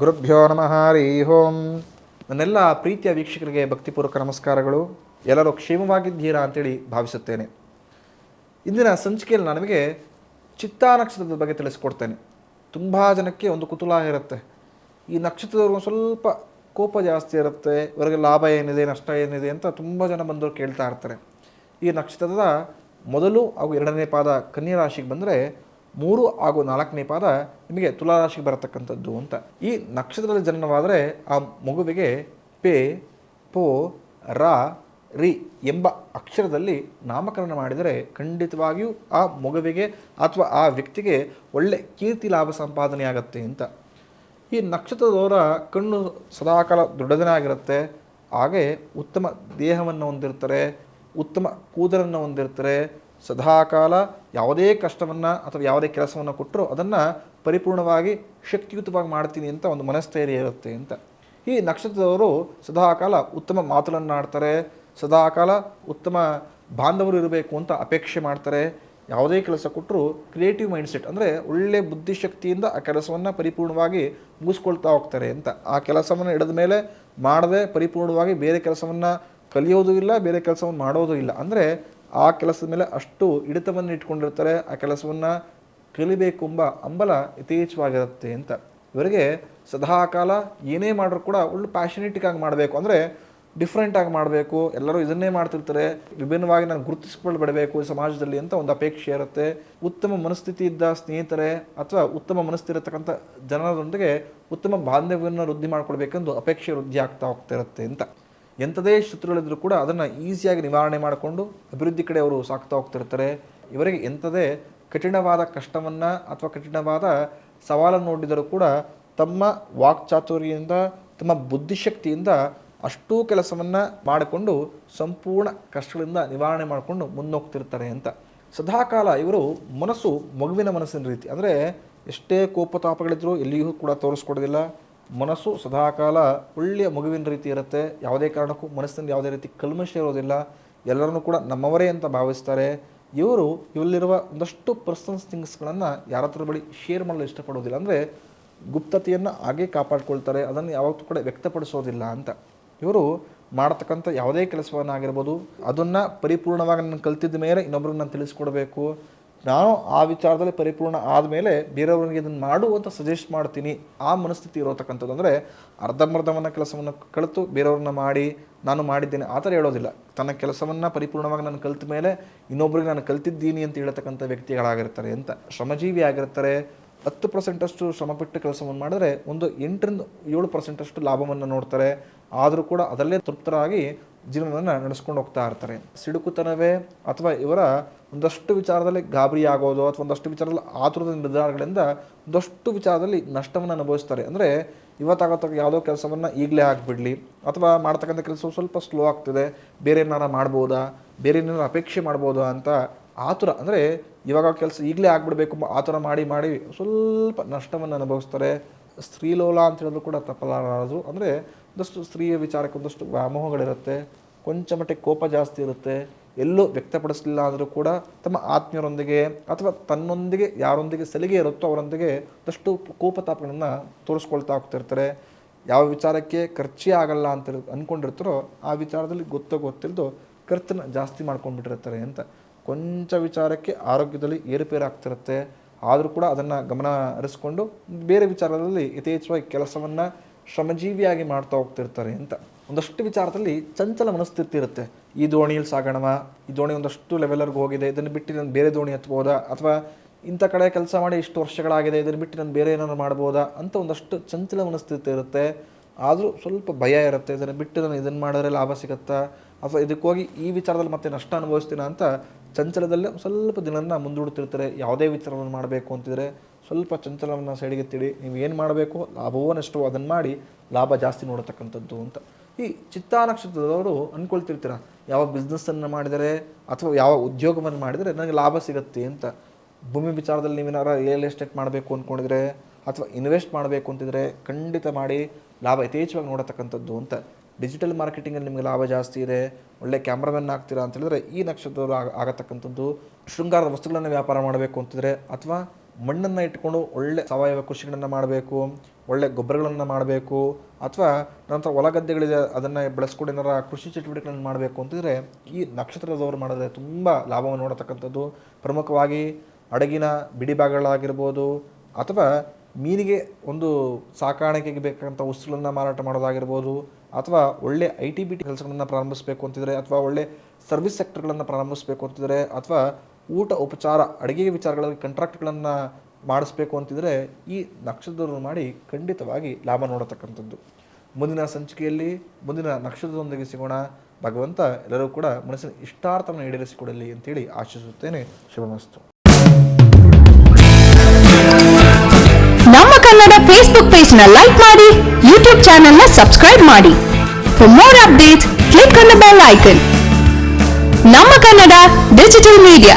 ಗುರುಭ್ಯೋ ನಮಃ, ಹರಿ ಓಂ. ನನ್ನೆಲ್ಲ ಪ್ರೀತಿಯ ವೀಕ್ಷಕರಿಗೆ ಭಕ್ತಿಪೂರ್ವಕ ನಮಸ್ಕಾರಗಳು. ಎಲ್ಲರೂ ಕ್ಷೇಮವಾಗಿದ್ದೀರಾ ಅಂತೇಳಿ ಭಾವಿಸುತ್ತೇನೆ. ಇಂದಿನ ಸಂಚಿಕೆಯಲ್ಲಿ ನಾನು ನಿಮಗೆ ಚಿತ್ತಾ ನಕ್ಷತ್ರದ ಬಗ್ಗೆ ತಿಳಿಸ್ಕೊಡ್ತೇನೆ. ತುಂಬ ಜನಕ್ಕೆ ಒಂದು ಕುತೂಹಲ ಇರುತ್ತೆ. ಈ ನಕ್ಷತ್ರದವ್ರಿಗೆ ಸ್ವಲ್ಪ ಕೋಪ ಜಾಸ್ತಿ ಇರುತ್ತೆ. ಇವರಿಗೆ ಲಾಭ ಏನಿದೆ, ನಷ್ಟ ಏನಿದೆ ಅಂತ ತುಂಬ ಜನ ಬಂದವರು ಕೇಳ್ತಾ ಇರ್ತಾರೆ. ಈ ನಕ್ಷತ್ರದ ಮೊದಲು ಹಾಗೂ ಎರಡನೇ ಪಾದ ಕನ್ಯಾ ರಾಶಿಗೆ ಬಂದರೆ ಮೂರು ಹಾಗೂ ನಾಲ್ಕನೇ ಪಾದ ನಿಮಗೆ ತುಲಾ ರಾಶಿಗೆ ಬರತಕ್ಕಂಥದ್ದು ಅಂತ. ಈ ನಕ್ಷತ್ರದಲ್ಲಿ ಜನನವಾದರೆ ಆ ಮಗುವಿಗೆ ಪೆ, ಪೋ, ರ, ರಿ ಎಂಬ ಅಕ್ಷರದಲ್ಲಿ ನಾಮಕರಣ ಮಾಡಿದರೆ ಖಂಡಿತವಾಗಿಯೂ ಆ ಮಗುವಿಗೆ ಅಥವಾ ಆ ವ್ಯಕ್ತಿಗೆ ಒಳ್ಳೆ ಕೀರ್ತಿ ಲಾಭ ಸಂಪಾದನೆ ಆಗುತ್ತೆ ಅಂತ. ಈ ನಕ್ಷತ್ರದವರ ಕಣ್ಣು ಸದಾಕಾಲ ದೊಡ್ಡದನೇ ಆಗಿರುತ್ತೆ ಹಾಗೆ ಉತ್ತಮ ದೇಹವನ್ನು ಹೊಂದಿರ್ತಾರೆ, ಉತ್ತಮ ಕೂದಲನ್ನು ಹೊಂದಿರ್ತಾರೆ ಸದಾಕಾಲ ಯಾವುದೇ ಕಷ್ಟವನ್ನು ಅಥವಾ ಯಾವುದೇ ಕೆಲಸವನ್ನು ಕೊಟ್ಟರೂ ಅದನ್ನು ಪರಿಪೂರ್ಣವಾಗಿ ಶಕ್ತಿಯುತವಾಗಿ ಮಾಡ್ತೀನಿ ಅಂತ ಒಂದು ಮನಸ್ಥೈರ್ಯ ಇರುತ್ತೆ ಅಂತ. ಈ ನಕ್ಷತ್ರದವರು ಸದಾಕಾಲ ಉತ್ತಮ ಮಾತುಗಳನ್ನು ಆಡ್ತಾರೆ, ಸದಾಕಾಲ ಉತ್ತಮ ಬಾಂಧವರು ಇರಬೇಕು ಅಂತ ಅಪೇಕ್ಷೆ ಮಾಡ್ತಾರೆ. ಯಾವುದೇ ಕೆಲಸ ಕೊಟ್ಟರು ಕ್ರಿಯೇಟಿವ್ ಮೈಂಡ್ಸೆಟ್ ಅಂದರೆ ಒಳ್ಳೆ ಬುದ್ಧಿಶಕ್ತಿಯಿಂದ ಆ ಕೆಲಸವನ್ನು ಪರಿಪೂರ್ಣವಾಗಿ ಮುಗಿಸ್ಕೊಳ್ತಾ ಹೋಗ್ತಾರೆ ಅಂತ. ಆ ಕೆಲಸವನ್ನು ಹಿಡಿದ ಮೇಲೆ ಮಾಡದೆ ಪರಿಪೂರ್ಣವಾಗಿ ಬೇರೆ ಕೆಲಸವನ್ನು ಕಲಿಯೋದು ಇಲ್ಲ, ಬೇರೆ ಕೆಲಸವನ್ನು ಮಾಡೋದು ಇಲ್ಲ. ಅಂದರೆ ಆ ಕೆಲಸದ ಮೇಲೆ ಅಷ್ಟು ಹಿಡಿತವನ್ನು ಇಟ್ಕೊಂಡಿರ್ತಾರೆ, ಆ ಕೆಲಸವನ್ನು ಕಲಿಬೇಕು ಎಂಬ ಹಂಬಲ ಯಥೇಚ್ಛವಾಗಿರುತ್ತೆ ಅಂತ. ಇವರಿಗೆ ಸದಾಕಾಲ ಏನೇ ಮಾಡಿದ್ರು ಕೂಡ ಒಳ್ಳೆ ಪ್ಯಾಷನೇಟಿಕ್ಕಾಗಿ ಮಾಡಬೇಕು. ಅಂದರೆ ಡಿಫ್ರೆಂಟಾಗಿ ಮಾಡಬೇಕು. ಎಲ್ಲರೂ ಇದನ್ನೇ ಮಾಡ್ತಿರ್ತಾರೆ. ವಿಭಿನ್ನವಾಗಿ ನಾನು ಗುರುತಿಸ್ಕೊಳ್ಬಿಡಬೇಕು ಸಮಾಜದಲ್ಲಿ ಅಂತ ಒಂದು ಅಪೇಕ್ಷೆ ಇರುತ್ತೆ. ಉತ್ತಮ ಮನಸ್ಥಿತಿ ಇದ್ದ ಸ್ನೇಹಿತರೆ ಅಥವಾ ಉತ್ತಮ ಮನಸ್ಥಿತಿ ಇರತಕ್ಕಂಥ ಜನರೊಂದಿಗೆ ಉತ್ತಮ ಬಾಂಧವ್ಯವನ್ನು ವೃದ್ಧಿ ಮಾಡ್ಕೊಳ್ಬೇಕೆಂದು ಅಪೇಕ್ಷೆ ವೃದ್ಧಿ ಆಗ್ತಾ ಹೋಗ್ತಾ ಇರುತ್ತೆ ಅಂತ. ಎಂಥದೇ ಶತ್ರುಗಳಿದ್ರು ಕೂಡ ಅದನ್ನು ಈಸಿಯಾಗಿ ನಿವಾರಣೆ ಮಾಡಿಕೊಂಡು ಅಭಿವೃದ್ಧಿ ಕಡೆ ಅವರು ಸಾಕ್ತಾ ಹೋಗ್ತಿರ್ತಾರೆ. ಇವರಿಗೆ ಎಂಥದೇ ಕಠಿಣವಾದ ಕಷ್ಟವನ್ನು ಅಥವಾ ಕಠಿಣವಾದ ಸವಾಲನ್ನು ನೋಡಿದರೂ ಕೂಡ ತಮ್ಮ ವಾಕ್ಚಾತುರ್ಯದಿಂದ, ತಮ್ಮ ಬುದ್ಧಿಶಕ್ತಿಯಿಂದ ಅಷ್ಟೂ ಕೆಲಸವನ್ನು ಮಾಡಿಕೊಂಡು ಸಂಪೂರ್ಣ ಕಷ್ಟಗಳಿಂದ ನಿವಾರಣೆ ಮಾಡಿಕೊಂಡು ಮುನ್ನೋಗ್ತಿರ್ತಾರೆ ಅಂತ. ಸದಾಕಾಲ ಇವರು ಮನಸ್ಸು ಮಗುವಿನ ಮನಸ್ಸಿನ ರೀತಿ. ಅಂದರೆ ಎಷ್ಟೇ ಕೋಪತಾಪಗಳಿದ್ರೂ ಎಲ್ಲಿಯೂ ಕೂಡ ತೋರಿಸ್ಕೊಡೋದಿಲ್ಲ. ಮನಸ್ಸು ಸದಾಕಾಲ ಒಳ್ಳೆಯ ಮಗುವಿನ ರೀತಿ ಇರುತ್ತೆ. ಯಾವುದೇ ಕಾರಣಕ್ಕೂ ಮನಸ್ಸಿನಲ್ಲಿ ಯಾವುದೇ ರೀತಿ ಕಲ್ಮಶ ಇರೋದಿಲ್ಲ. ಎಲ್ಲರನ್ನೂ ಕೂಡ ನಮ್ಮವರೇ ಅಂತ ಭಾವಿಸ್ತಾರೆ. ಇವರು ಇವಲ್ಲಿರುವ ಒಂದಷ್ಟು ಪರ್ಸನಲ್ಸ್ ಥಿಂಗ್ಸ್ಗಳನ್ನು ಯಾರ ಹತ್ರ ಬಳಿ ಶೇರ್ ಮಾಡಲು ಇಷ್ಟಪಡೋದಿಲ್ಲ ಅಂದರೆ ಗುಪ್ತತೆಯನ್ನು ಹಾಗೆ ಕಾಪಾಡ್ಕೊಳ್ತಾರೆ. ಅದನ್ನು ಯಾವತ್ತೂ ಕೂಡ ವ್ಯಕ್ತಪಡಿಸೋದಿಲ್ಲ ಅಂತ. ಇವರು ಮಾಡತಕ್ಕಂಥ ಯಾವುದೇ ಕೆಲಸವನ್ನಾಗಿರ್ಬೋದು, ಅದನ್ನು ಪರಿಪೂರ್ಣವಾಗಿ ನಾನು ಕಲ್ತಿದ್ದ ಮೇಲೆ ಇನ್ನೊಬ್ರಿಗೆ ನಾನು ತಿಳಿಸ್ಕೊಡ್ಬೇಕು. ನಾನು ಆ ವಿಚಾರದಲ್ಲಿ ಪರಿಪೂರ್ಣ ಆದಮೇಲೆ ಬೇರೆಯವ್ರಿಗೆ ಇದನ್ನು ಮಾಡು ಅಂತ ಸಜೆಸ್ಟ್ ಮಾಡ್ತೀನಿ. ಆ ಮನಸ್ಥಿತಿ ಇರೋತಕ್ಕಂಥದ್ದು ಅಂದರೆ ಅರ್ಧಂಬರ್ಧವನ್ನು ಕೆಲಸವನ್ನು ಕಲಿತು ಬೇರೆಯವ್ರನ್ನ ಮಾಡಿ ನಾನು ಮಾಡಿದ್ದೇನೆ. ಆ ಥರ ಹೇಳೋದಿಲ್ಲ. ತನ್ನ ಕೆಲಸವನ್ನು ಪರಿಪೂರ್ಣವಾಗಿ ನಾನು ಕಲಿತ ಮೇಲೆ ಇನ್ನೊಬ್ರಿಗೆ ನಾನು ಕಲ್ತಿದ್ದೀನಿ ಅಂತ ಹೇಳ್ತಕ್ಕಂಥ ವ್ಯಕ್ತಿಗಳಾಗಿರ್ತಾರೆ. ಅಂತ ಶ್ರಮಜೀವಿ ಆಗಿರ್ತಾರೆ. ಹತ್ತು ಪರ್ಸೆಂಟಷ್ಟು ಶ್ರಮಪಟ್ಟು ಕೆಲಸವನ್ನು ಮಾಡಿದ್ರೆ ಒಂದು ಎಂಟರಿಂದ ಏಳು ಪರ್ಸೆಂಟಷ್ಟು ಲಾಭವನ್ನು ನೋಡ್ತಾರೆ. ಆದರೂ ಕೂಡ ಅದರಲ್ಲೇ ತೃಪ್ತರಾಗಿ ಜೀವನವನ್ನು ನಡೆಸ್ಕೊಂಡು ಹೋಗ್ತಾ ಇರ್ತಾರೆ. ಸಿಡುಕುತನವೇ ಅಥವಾ ಇವರ ಒಂದಷ್ಟು ವಿಚಾರದಲ್ಲಿ ಗಾಬರಿ ಆಗೋದು ಅಥವಾ ಒಂದಷ್ಟು ವಿಚಾರದಲ್ಲಿ ಆತುರದ ನಿರ್ಧಾರಗಳಿಂದ ಒಂದಷ್ಟು ವಿಚಾರದಲ್ಲಿ ನಷ್ಟವನ್ನು ಅನುಭವಿಸ್ತಾರೆ. ಅಂದರೆ ಇವತ್ತಾಗತ್ತಾಗ ಯಾವುದೋ ಕೆಲಸವನ್ನು ಈಗಲೇ ಆಗಿಬಿಡಲಿ ಅಥವಾ ಮಾಡ್ತಕ್ಕಂಥ ಕೆಲಸ ಸ್ವಲ್ಪ ಸ್ಲೋ ಆಗ್ತಿದೆ. ಬೇರೆ ಏನಾರ ಮಾಡ್ಬೋದಾ? ಬೇರೆ ಏನಾರ ಅಪೇಕ್ಷೆ ಮಾಡ್ಬೋದಾ ಅಂತ ಆತುರ ಅಂದರೆ ಇವಾಗ ಕೆಲಸ ಈಗಲೇ ಆಗ್ಬಿಡ್ಬೇಕು. ಆತುರ ಮಾಡಿ ಮಾಡಿ ಸ್ವಲ್ಪ ನಷ್ಟವನ್ನು ಅನುಭವಿಸ್ತಾರೆ. ಸ್ತ್ರೀಲೋಲ ಅಂತ ಹೇಳಿದ್ರು ಕೂಡ ತಪ್ಪಲಾರದು ಅಂದರೆ ಒಂದಷ್ಟು ಸ್ತ್ರೀಯ ವಿಚಾರಕ್ಕೆ ಒಂದಷ್ಟು ವ್ಯಾಮೋಹಗಳಿರುತ್ತೆ, ಕೊಂಚ ಮಟ್ಟಿಗೆ ಕೋಪ ಜಾಸ್ತಿ ಇರುತ್ತೆ, ಎಲ್ಲೂ ವ್ಯಕ್ತಪಡಿಸಲಿಲ್ಲ ಆದರೂ ಕೂಡ ತಮ್ಮ ಆತ್ಮೀಯರೊಂದಿಗೆ ಅಥವಾ ತನ್ನೊಂದಿಗೆ ಯಾರೊಂದಿಗೆ ಸಲಿಗೆ ಇರುತ್ತೋ ಅವರೊಂದಿಗೆ ಒಂದಷ್ಟು ಕೋಪತಾಪಗಳನ್ನು ತೋರಿಸ್ಕೊಳ್ತಾ ಹೋಗ್ತಿರ್ತಾರೆ. ಯಾವ ವಿಚಾರಕ್ಕೆ ಖರ್ಚೇ ಆಗಲ್ಲ ಅಂತ ಅಂದ್ಕೊಂಡಿರ್ತಾರೋ ಆ ವಿಚಾರದಲ್ಲಿ ಗೊತ್ತೋ ಗೊತ್ತಿಲ್ಲದೋ ಖರ್ಚನ್ನು ಜಾಸ್ತಿ ಮಾಡ್ಕೊಂಡ್ಬಿಟ್ಟಿರ್ತಾರೆ ಅಂತ. ಕೊಂಚ ವಿಚಾರಕ್ಕೆ ಆರೋಗ್ಯದಲ್ಲಿ ಏರುಪೇರು ಆಗ್ತಿರುತ್ತೆ ಆದರೂ ಕೂಡ ಅದನ್ನು ಗಮನ ಹರಿಸ್ಕೊಂಡು ಬೇರೆ ವಿಚಾರದಲ್ಲಿ ಯಥೇಚ್ಛವಾಗಿ ಕೆಲಸವನ್ನು ಶ್ರಮಜೀವಿಯಾಗಿ ಮಾಡ್ತಾ ಹೋಗ್ತಿರ್ತಾರೆ ಅಂತ. ಒಂದಷ್ಟು ವಿಚಾರದಲ್ಲಿ ಚಂಚಲ ಮನಸ್ಥಿತಿ ಇರುತ್ತೆ. ಈ ದೋಣಿಯಲ್ಲಿ ಸಾಗೋಣವ? ಈ ದೋಣಿ ಒಂದಷ್ಟು ಲೆವೆಲರ್ಗೆ ಹೋಗಿದೆ. ಇದನ್ನು ಬಿಟ್ಟು ನಾನು ಬೇರೆ ದೋಣಿ ಹತ್ಬೋದಾ? ಅಥವಾ ಇಂಥ ಕಡೆ ಕೆಲಸ ಮಾಡಿ ಇಷ್ಟು ವರ್ಷಗಳಾಗಿದೆ, ಇದನ್ನು ಬಿಟ್ಟು ನಾನು ಬೇರೆ ಏನಾದ್ರು ಮಾಡ್ಬೋದಾ? ಅಂತ ಒಂದಷ್ಟು ಚಂಚಲ ಮನಸ್ಥಿತಿ ಇರುತ್ತೆ. ಆದರೂ ಸ್ವಲ್ಪ ಭಯ ಇರುತ್ತೆ. ಇದನ್ನು ಬಿಟ್ಟು ನಾನು ಇದನ್ನು ಮಾಡಿದ್ರೆ ಲಾಭ ಸಿಗುತ್ತಾ? ಅಥವಾ ಇದಕ್ಕೋಗಿ ಈ ವಿಚಾರದಲ್ಲಿ ಮತ್ತೆ ನಷ್ಟ ಅನುಭವಿಸ್ತೀನ ಅಂತ ಚಂಚಲದಲ್ಲೇ ಸ್ವಲ್ಪ ದಿನನ ಮುಂದೂಡ್ತಿರ್ತಾರೆ ಯಾವುದೇ ವಿಚಾರವನ್ನು ಮಾಡಬೇಕು ಅಂತಿದ್ರೆ ಸ್ವಲ್ಪ ಚಂಚಲವನ್ನು ಸೈಡಿಗೆ ತಿಳಿ, ನೀವು ಏನು ಮಾಡಬೇಕು? ಲಾಭವೋ ನಷ್ಟವೋ ಅದನ್ನು ಮಾಡಿ ಲಾಭ ಜಾಸ್ತಿ ನೋಡತಕ್ಕಂಥದ್ದು ಅಂತ. ಈ ಚಿತ್ತಾ ನಕ್ಷತ್ರದವರು ಅಂದ್ಕೊಳ್ತಿರ್ತೀರ ಯಾವ ಬಿಸ್ನೆಸ್ಸನ್ನು ಮಾಡಿದರೆ ಅಥವಾ ಯಾವ ಉದ್ಯೋಗವನ್ನು ಮಾಡಿದರೆ ನನಗೆ ಲಾಭ ಸಿಗುತ್ತೆ ಅಂತ. ಭೂಮಿ ವಿಚಾರದಲ್ಲಿ ನೀವೇನಾರ ರಿಯಲ್ ಎಸ್ಟೇಟ್ ಮಾಡಬೇಕು ಅಂದ್ಕೊಂಡಿದ್ರೆ ಅಥವಾ ಇನ್ವೆಸ್ಟ್ ಮಾಡಬೇಕು ಅಂತಿದ್ರೆ ಖಂಡಿತ ಮಾಡಿ ಲಾಭ ಯಥೇಚ್ಛವಾಗಿ ನೋಡತಕ್ಕಂಥದ್ದು ಅಂತ. ಡಿಜಿಟಲ್ ಮಾರ್ಕೆಟಿಂಗಲ್ಲಿ ನಿಮಗೆ ಲಾಭ ಜಾಸ್ತಿ ಇದೆ, ಒಳ್ಳೆ ಕ್ಯಾಮ್ರಾಮನ್ ಆಗ್ತೀರಾ ಅಂತ ಹೇಳಿದ್ರೆ ಈ ನಕ್ಷತ್ರದವರು ಆಗ ಆಗತಕ್ಕಂಥದ್ದು ಶೃಂಗಾರದ ವಸ್ತುಗಳನ್ನು ವ್ಯಾಪಾರ ಮಾಡಬೇಕು ಅಂತಿದ್ರೆ ಅಥವಾ ಮಣ್ಣನ್ನು ಇಟ್ಕೊಂಡು ಒಳ್ಳೆ ಸಾವಯವ ಕೃಷಿಗಳನ್ನು ಮಾಡಬೇಕು, ಒಳ್ಳೆ ಗೊಬ್ಬರಗಳನ್ನು ಮಾಡಬೇಕು, ಅಥವಾ ನಂತರ ಹೊಲ ಗದ್ದೆಗಳಿದೆ, ಅದನ್ನು ಬೆಳೆಸ್ಕೊಂಡು ಏನಾರ ಕೃಷಿ ಚಟುವಟಿಕೆಗಳನ್ನು ಮಾಡಬೇಕು ಅಂತಿದ್ರೆ ಈ ನಕ್ಷತ್ರದವರು ಮಾಡಿದ್ರೆ ತುಂಬ ಲಾಭವನ್ನು ನೋಡತಕ್ಕಂಥದ್ದು. ಪ್ರಮುಖವಾಗಿ ಅಡಗಿನ ಬಿಡಿಭಾಗಗಳಾಗಿರ್ಬೋದು ಅಥವಾ ಮೀನಿಗೆ ಒಂದು ಸಾಕಾಣಿಕೆಗೆ ಬೇಕಾದಂಥ ವಸ್ತುಗಳನ್ನು ಮಾರಾಟ ಮಾಡೋದಾಗಿರ್ಬೋದು, ಅಥವಾ ಒಳ್ಳೆ ಐ ಟಿ ಬಿ ಟಿ ಕೆಲಸಗಳನ್ನು ಪ್ರಾರಂಭಿಸಬೇಕು ಅಂತಿದ್ರೆ, ಅಥವಾ ಒಳ್ಳೆ ಸರ್ವಿಸ್ ಸೆಕ್ಟರ್ಗಳನ್ನು ಪ್ರಾರಂಭಿಸಬೇಕು ಅಂತಿದ್ರೆ, ಅಥವಾ ಊಟ, ಉಪಚಾರ ಅಡುಗೆ ವಿಚಾರಗಳಲ್ಲಿ ಕಂಟ್ರಾಕ್ಟ್ಗಳನ್ನು ಮಾಡಿಸ್ಬೇಕು ಅಂತಿದ್ರೆ, ಈ ನಕ್ಷತ್ರವನ್ನು ಮಾಡಿ ಖಂಡಿತವಾಗಿ ಲಾಭ ನೋಡತಕ್ಕಂಥದ್ದು. ಮುಂದಿನ ಸಂಚಿಕೆಯಲ್ಲಿ, ಮುಂದಿನ ನಕ್ಷತ್ರದೊಂದಿಗೆ ಸಿಗೋಣ. ಭಗವಂತ ಎಲ್ಲರೂ ಕೂಡ ಮನಸ್ಸಿನ ಇಷ್ಟಾರ್ಥವನ್ನು ಈಡೇರಿಸಿಕೊಡಲಿ ಅಂತೇಳಿ ಆಶಿಸುತ್ತೇನೆ. ಶುಭಮಸ್ತು. ಫೇಸ್ಬುಕ್ ಪೇಜ್ನ ಲೈಕ್ ಮಾಡಿ ಯೂಟ್ಯೂಬ್ ಚಾನೆಲ್ನ ಸಬ್ಸ್ಕ್ರೈಬ್ ಮಾಡಿ. For more update click on the bell icon ನಮ್ಮ ಕನ್ನಡ ಡಿಜಿಟಲ್ ಮೀಡಿಯಾ